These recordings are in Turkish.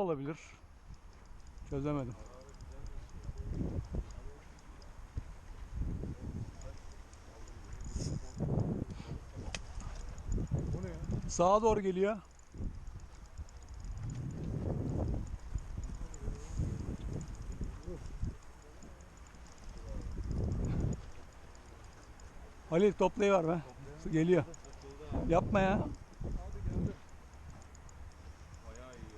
da olabilir. Çözemedim. Sağa doğru geliyor. Halil toplayıver be. Geliyor. Yapma ya. Bayağı iyi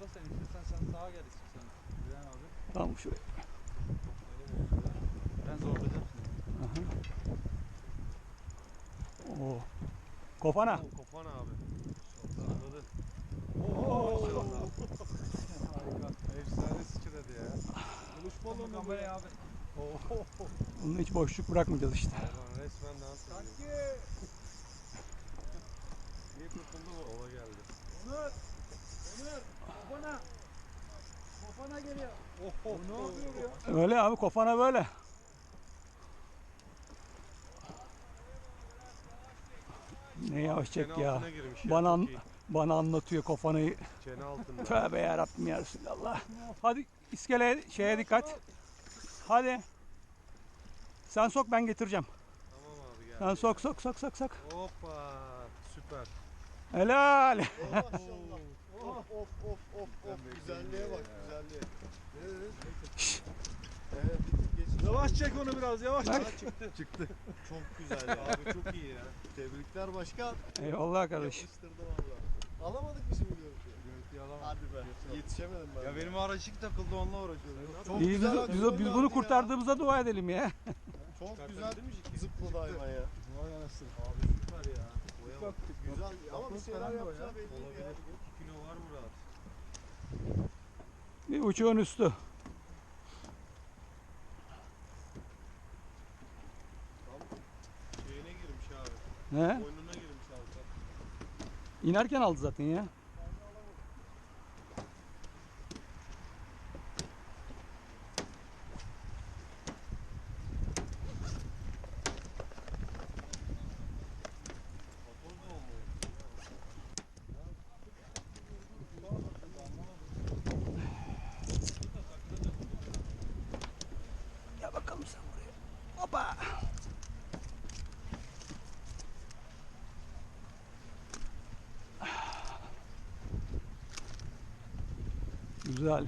ya. Bayağı sağda sen istersen sen sağa gel istersen. Güven abi. Tamam şuraya. Ben zorlayacağım seni. Oo. Kofana. Oo, Kofan abi. Salladı. Harika. Efsane sıçradı ya. Kılıç balonu mu? Kamerayı abi. Bunun hiç boşluk bırakmayacağız işte. Ulan resmen dans ediyor. Kanki. İyi kurtuldu bu. Ola geldi. Onur. Onur. Kafana. Kafana geliyor. Oh, O ne yapıyor ya? Öyle abi kofana böyle. Ne yavaş çek ya. ya. Bana, an- bana anlatıyor kofanayı. Çene altında. Tövbe yarabbim ya Resulallah. Hadi iskeleye şeye dikkat. Hadi. Sen sok ben getireceğim. tamam abi gel. Sen sok sok sok sok sok. Hoppa. Süper. Helal. Maşallah. Of of of of Güzelliğe ya. bak güzelliğe. Evet geç. Yavaş çek onu biraz yavaş Bak. çek. Çıktı. Çıktı. Çok güzel ya. Abi çok iyi ya. Tebrikler başkan. Eyvallah kardeş. Yapıştırdı valla. Alamadık mı şimdi görüntüyü? Görüntüyü alamam. Hadi be. Yetişemedim ben. Ya benim araçlık takıldı onunla uğraşıyorum. Çok İyi, güzel biz, biz, biz bunu ya. kurtardığımıza dua edelim ya. Çok güzel zıpladı hayvan ya. Vay anasını. Abi süper ya. Boya bak. Güzel ama bir şeyler yapacağı ya. belli ya. Olabilir. 2 kilo var bu rahat. Bir uçuğun üstü. Şeyine girmiş abi. He? Boynuna girmiş abi. İnerken aldı zaten ya. Motor da olmuyor. Gel bakalım sen buraya. Hoppa. Güzel.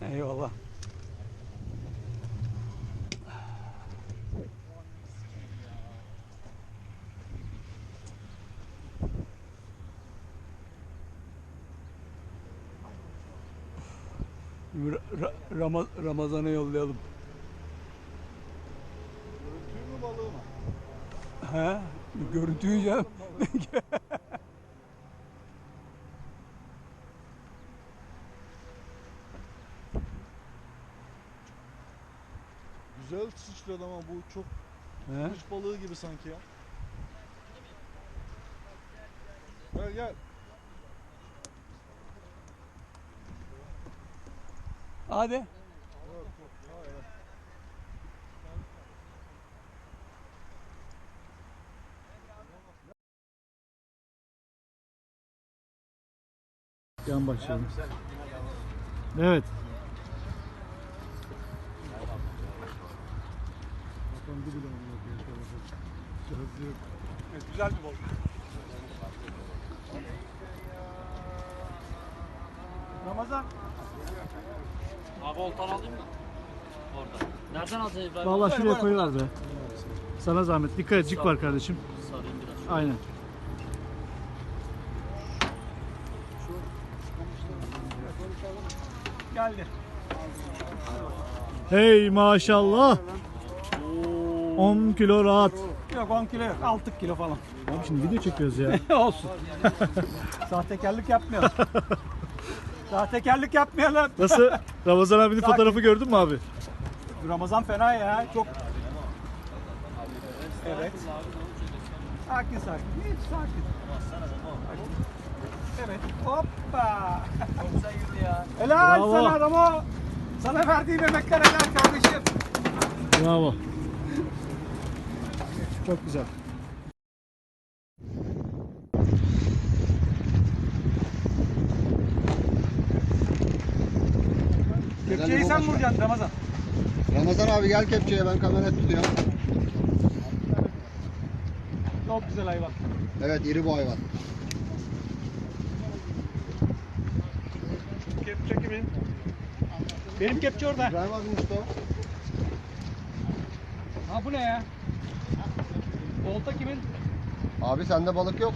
Ya. Eyvallah. Ra- Ra- Rama- Ramazan'a yollayalım. Görüntüyü mü balığı mı? He? Görüntüyü canım. Sıçradı ama bu çok He? kılıç balığı gibi sanki ya. Gel gel. Hadi. Yok, yok, hayır. Yan başlayalım. Evet. Bir bile olmuyor şöyle Söz yok. Güzel bir balık. Ramazan. Abi oltan alayım mı? Orada. Nereden alacaksın İbrahim? Vallahi şuraya koyuver be. Sana zahmet. Dikkat et cik var kardeşim. Sarayım biraz. Aynen. Geldi. Hey maşallah. 10 kilo rahat. Yok 10 kilo yok. 6 kilo falan. Abi şimdi video çekiyoruz ya. Olsun. Sahtekarlık yapmayalım. Sahtekarlık yapmayalım. Nasıl? Ramazan abinin Sakin. fotoğrafı gördün mü abi? Ramazan fena ya. Çok Evet. Sakin sakin. Hiç sakin. Evet. Hoppa. Helal Bravo. sana Ramo. Sana verdiğim emekler helal kardeşim. Bravo. Çok güzel. Kepçeyi sen vuracaksın Ramazan. Ramazan abi gel kepçeye ben kamera tutuyorum. Çok güzel hayvan. Evet iri bu hayvan. Kepçe kimin? Benim kepçe orada. Ramazan usta. Ha bu ne ya? Olta kimin? Abi sende balık yok.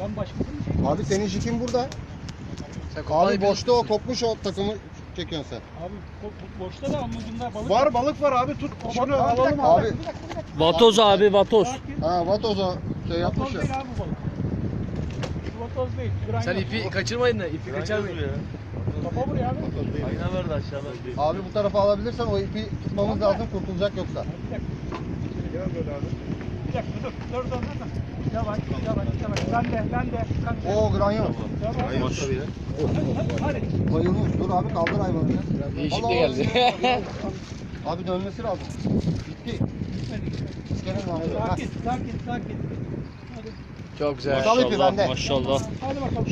Ben başkasını Abi senin jikin burada. Abi boşta o kopmuş o takımı çekiyorsun sen. Abi bo- bo- boşta da ucunda balık Var balık var abi tut. Şunu alalım abi. Abi Vatoz abi vatoz. Sakin. ha vatoz o şey yapmış Vatoz ya. değil abi bu balık. Vatoz değil. Granyoz. Sen ipi kaçırmayın da ipi kaçırmayın. Kafa vuruyor abi. Ayna verdi aşağıda. Abi bu tarafa alabilirsen o ipi tutmamız lazım kurtulacak yoksa. Bir dakika. Gel böyle abi. Bir dakika dur. Dur dur dur. Yavaş yavaş yavaş. Ben de ben de. Ben de. Oo granyoz. Yavaş. Boş. Hadi. Bayılmış. Dur abi kaldır hayvanı. Değişik de geldi. Abi dönmesi lazım. İskelenin abi. Ha. Sakin sakin sakin. Hadi. Çok güzel. İpi bende. Maşallah. Hadi bakalım.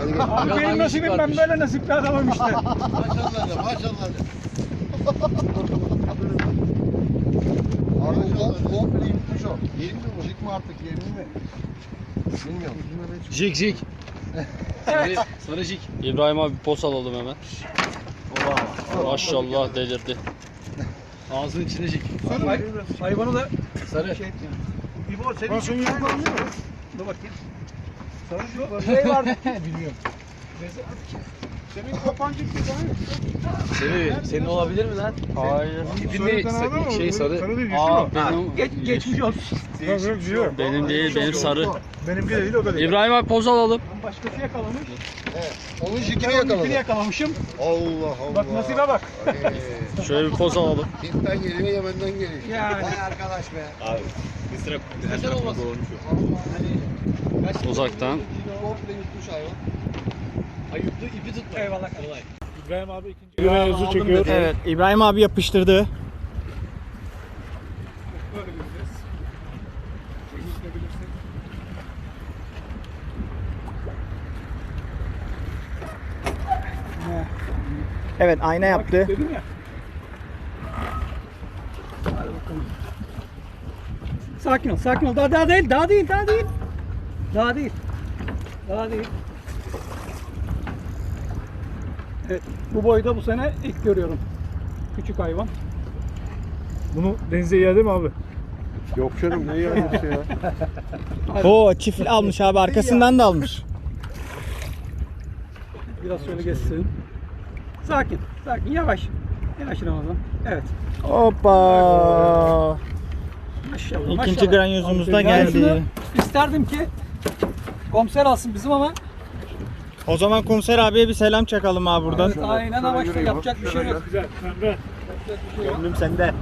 Hadi gel. Abi benim nasibim ben böyle nasipli adamım işte. Maşallah maşallah. Abi o komple yutmuş o. Yerin mi bu? Jik mi artık yerin mi? Bilmiyorum. Jik jik. Sarı, sarı jik. İbrahim abi poz alalım hemen. Maşallah delirdi. Ağzının içine jik. Hay- hayvanı da Sarı. şey etmiyor. İbo senin için yapmam Dur bakayım. Sarı şu şey vardı. Bilmiyorum. Senin kopancık bir tane. Senin, senin olabilir mi lan? Hayır. İpin ne? Sa- Şey sarı. Aa benim Geç, geçmiş olsun. Yok yok biliyorum. benim değil benim sarı. Benimki de değil o da değil. İbrahim abi poz alalım. Ben başkası yakalamış. Onun jikini Ben onun ipini yakaladı. yakalamışım. Allah Allah. Bak nasibe bak. Şöyle bir poz alalım. Hint'ten geliyor Yemen'den geliyor. Yani. arkadaş be. Güzel olmaz. Uzaktan. Komple yutmuş hayvan. Ayıplı ipi tutma. Eyvallah. İbrahim abi ikinci mevzu çekiyor. Evet İbrahim abi yapıştırdı. Evet ayna yaptı. Dedim ya. Sakin ol, sakin ol. Daha, daha değil, daha değil, daha değil. Daha değil. Daha değil. Evet, bu boyda bu sene ilk görüyorum. Küçük hayvan. Bunu denize iade mi abi? Yok canım ne iadesi ya? Oo çift almış abi arkasından da almış. Biraz şöyle geçsin. Sakin, sakin. Yavaş. Yavaş Ramazan. Evet. Hoppa. Maşallah. İkinci maşallah. granyozumuz da Yani şunu geldi. isterdim ki komiser alsın bizim ama O zaman komiser abiye bir selam çakalım abi buradan. Evet, aynen ama işte yapacak bir şey yok. Güzel pembe. Yapacak bir şey yok. Gönlüm sende.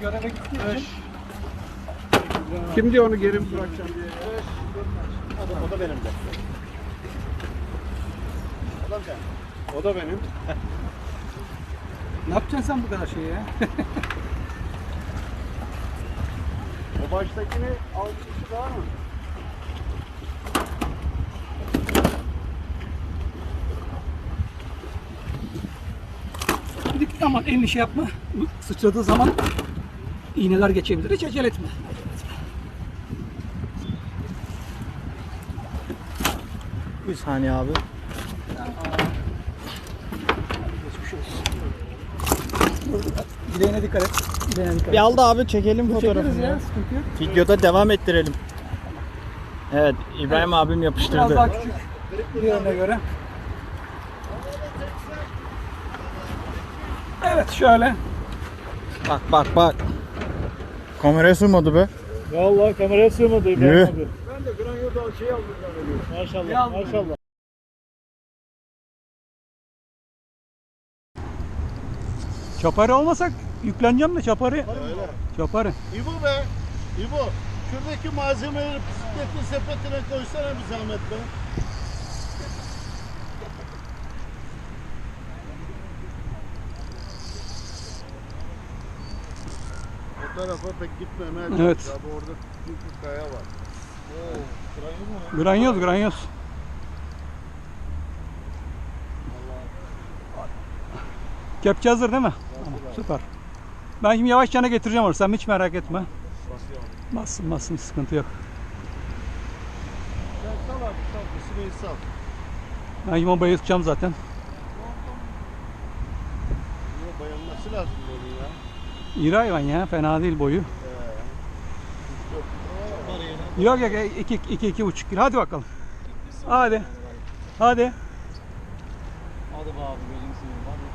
Göreve gittiği için Kim diyor onu geri mi bırakacağım diye. O da benim de. O da benim. ne yapacaksın sen bu kadar şeyi ya? O baştakini al bir kişi daha mı? Aman endişe yapma. Bu Sıçradığı zaman iğneler geçebilir. Hiç acele etme. Bir saniye abi. Bileğine dikkat et. Bileğine dikkat et. Bir aldı abi çekelim fotoğrafını. ya. Videoda devam ettirelim. Evet İbrahim abim Biraz yapıştırdı. daha küçük. Diğerine göre. Evet şöyle. Bak bak bak. Kameraya sığmadı be. Vallahi kameraya sığmadı İbrahim abi. Ben de Granyo'da şey aldım zannediyorum. Maşallah aldın? maşallah. Çaparı olmasak yükleneceğim de çaparı. Çaparı. İbo be, İbo. Şuradaki malzemeleri bisikletin sepetine koysana bir zahmet be. Tarafa pek gitme Mert. Evet. Abi orada küçük bir kaya var. Granyoz granyoz. Kepçe hazır değil mi? Süper. Ben şimdi yavaş yana getireceğim onu. Sen hiç merak etme. Bassın bassın sıkıntı yok. Sen sal abi sal. Süreyi sal. Ben şimdi onu bayıltacağım zaten. Niye bayılması lazım onun ya. İri hayvan ya. Fena değil boyu. Yok yok 2 2 iki buçuk kilo. Hadi bakalım. Hadi. Hadi. Hadi be abi gözünü seveyim hadi.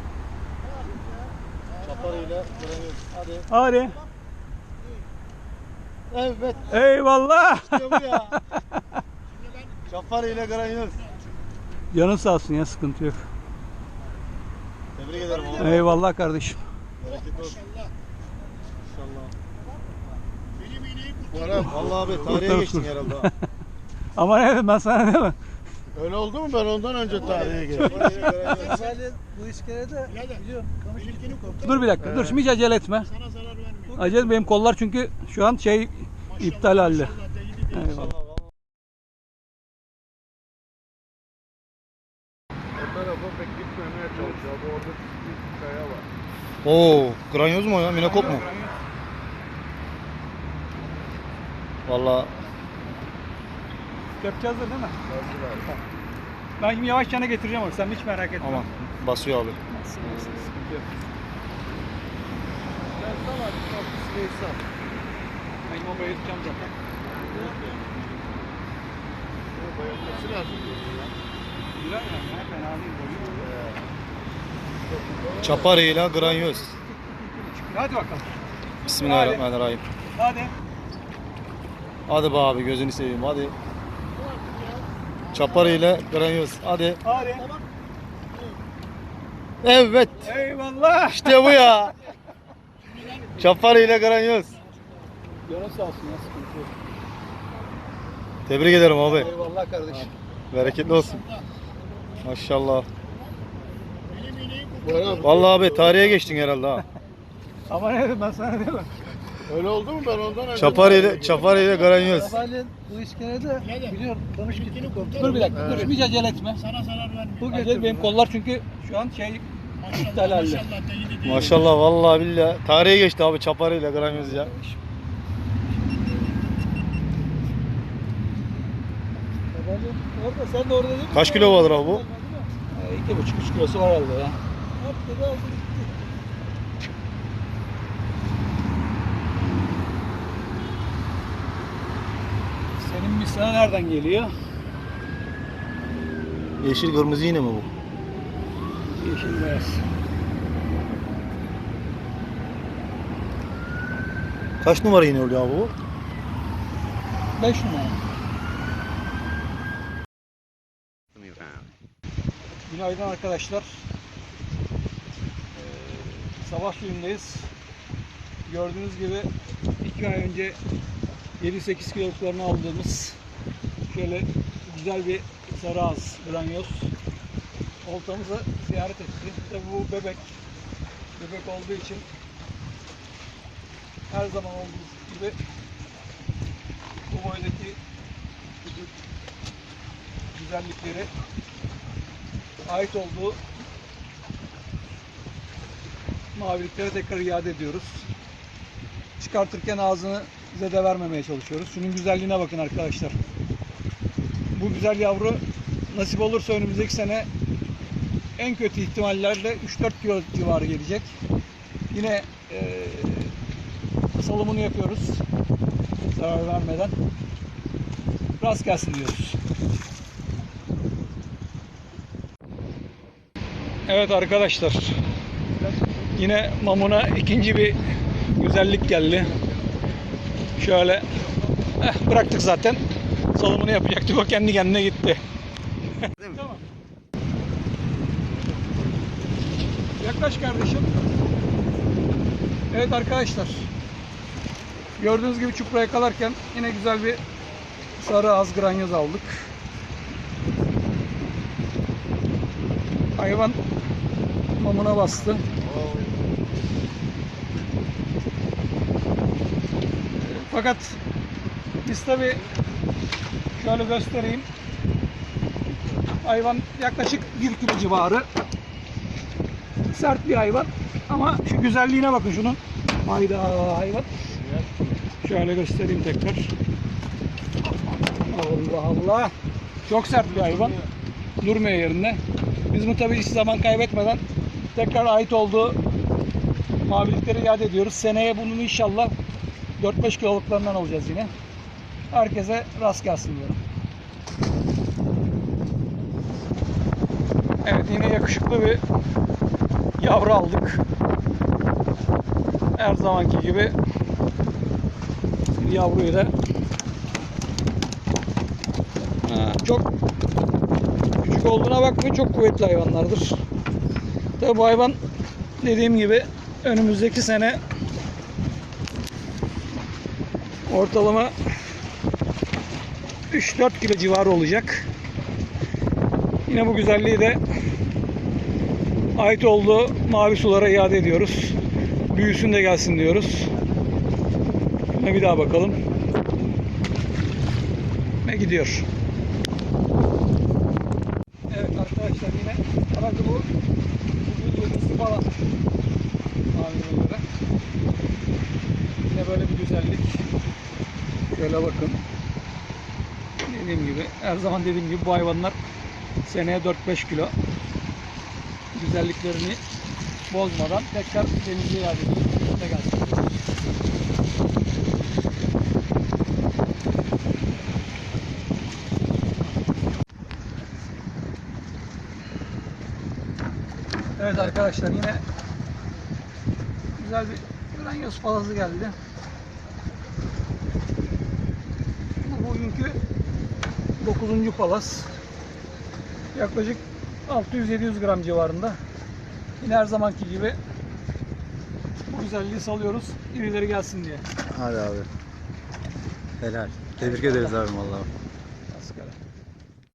Çaparıyla göremiyoruz. Hadi. Hadi. Evet. Eyvallah. İşte bu ya. Çaparıyla göremiyoruz. Canın sağ olsun ya sıkıntı yok. Tebrik ederim oğlum. Eyvallah kardeşim. Bereketli olsun. İnşallah. Vallahi abi tarihe geçtin herhalde. ha. Ama evet ben sana değil mi? Öyle oldu mu ben ondan önce tarihe geçtim. bu iskelede biliyorum. Kamış Dur bir dakika. Dur şimdi hiç acele etme. Acele benim kollar çünkü şu an şey iptal halde. Eyvallah. O tarafa pek gitmemeye çalışıyor. Bu orada bir kaya var. Oo, granyoz mu o ya? Minekop mu? Vallahi Kepçe hazır değil mi? Ben şimdi yavaş yana getireceğim onu. Sen hiç merak etme. aman basıyor abi. Sıkıntı yok. Sen sal abi sal. Süreyi sal. Ben şimdi onu bayıltacağım zaten. Güzel yani ya. Fena değil boyu. Çaparıyla granyoz. Hadi bakalım. Bismillahirrahmanirrahim. Hadi. Hadi be abi gözünü seveyim hadi. Çaparıyla granyoz. Hadi. Hadi. Evet. Eyvallah. İşte bu ya. Çaparıyla granyoz. Canın sağ olsun ya sıkıntı yok. Tebrik ederim abi. Eyvallah kardeşim. Bereketli olsun. Maşallah. Vallahi abi tarihe geçtin herhalde ha. Ama ne ben sana mi? Öyle oldu mu ben ondan önce Çaparıyla, çaparıyla granyoz. Sabahleyin bu iskelede biliyorum. Kamış Dur bir dakika. Dur hiç acele etme. Sana zarar vermiyor. Bu acele benim kollar çünkü şu an şey iptal halde. Maşallah vallahi billahi. Tarihe geçti abi çaparıyla granyoz ya. Orada sen de orada değil mi? Kaç kilo vardır abi bu? İki buçuk üç kilosu var herhalde ya. Senin misina nereden geliyor? Yeşil kırmızı yine mi bu? Yeşil beyaz. Kaç numara yine oluyor abi bu? Beş numara. Günaydın arkadaşlar. Ee, sabah suyundayız. Gördüğünüz gibi iki ay önce 7-8 kiloluklarını aldığımız şöyle güzel bir sarı ağız granyoz oltamızı ziyaret etti. Tabii bu bebek. Bebek olduğu için her zaman olduğu gibi bu boydaki güzellikleri ait olduğu maviliklere tekrar iade ediyoruz. Çıkartırken ağzını zede vermemeye çalışıyoruz. Şunun güzelliğine bakın arkadaşlar. Bu güzel yavru nasip olursa önümüzdeki sene en kötü ihtimallerle 3-4 kilo civarı gelecek. Yine eee salımını yapıyoruz. Zarar vermeden. Rast gelsin diyoruz. Evet arkadaşlar. Yine mamuna ikinci bir güzellik geldi. Şöyle eh, bıraktık zaten. Salımını yapacaktık. O kendi kendine gitti. tamam. Yaklaş kardeşim. Evet arkadaşlar. Gördüğünüz gibi çupra yakalarken yine güzel bir sarı az granyoz aldık. Hayvan mamuna bastı. Fakat biz tabi şöyle göstereyim. Hayvan yaklaşık 1 kilo civarı sert bir hayvan. Ama şu güzelliğine bakın şunun. Hayda hayvan. Şöyle göstereyim tekrar. Allah Allah. Çok sert bir hayvan. Durmuyor yerinde. Biz bu tabii hiç zaman kaybetmeden tekrar ait olduğu mavilikleri iade ediyoruz. Seneye bunun inşallah 4-5 kiloluklarından alacağız yine. Herkese rast gelsin diyorum. Evet yine yakışıklı bir yavru aldık. Her zamanki gibi yavruyu da Ha, çok küçük olduğuna bakmayın çok kuvvetli hayvanlardır. Tabi bu hayvan dediğim gibi önümüzdeki sene ortalama 3-4 kilo civarı olacak. Yine bu güzelliği de ait olduğu mavi sulara iade ediyoruz. Büyüsün de gelsin diyoruz. Şuna bir daha bakalım. Ve gidiyor. Evet arkadaşlar yine herhalde bu bugün yedisi falan. Tahminime göre. Yine böyle bir güzellik. Şöyle bakın. Dediğim gibi her zaman dediğim gibi bu hayvanlar seneye 4-5 kilo güzelliklerini bozmadan tekrar denize iade edip de gelsin. Evet arkadaşlar yine güzel bir granyoz palazı geldi. Bu bugünkü 9. palaz. Yaklaşık 600-700 gram civarında. Yine her zamanki gibi bu güzelliği salıyoruz. İrileri gelsin diye. Hadi abi. Helal. Tebrik ederiz abi vallahi.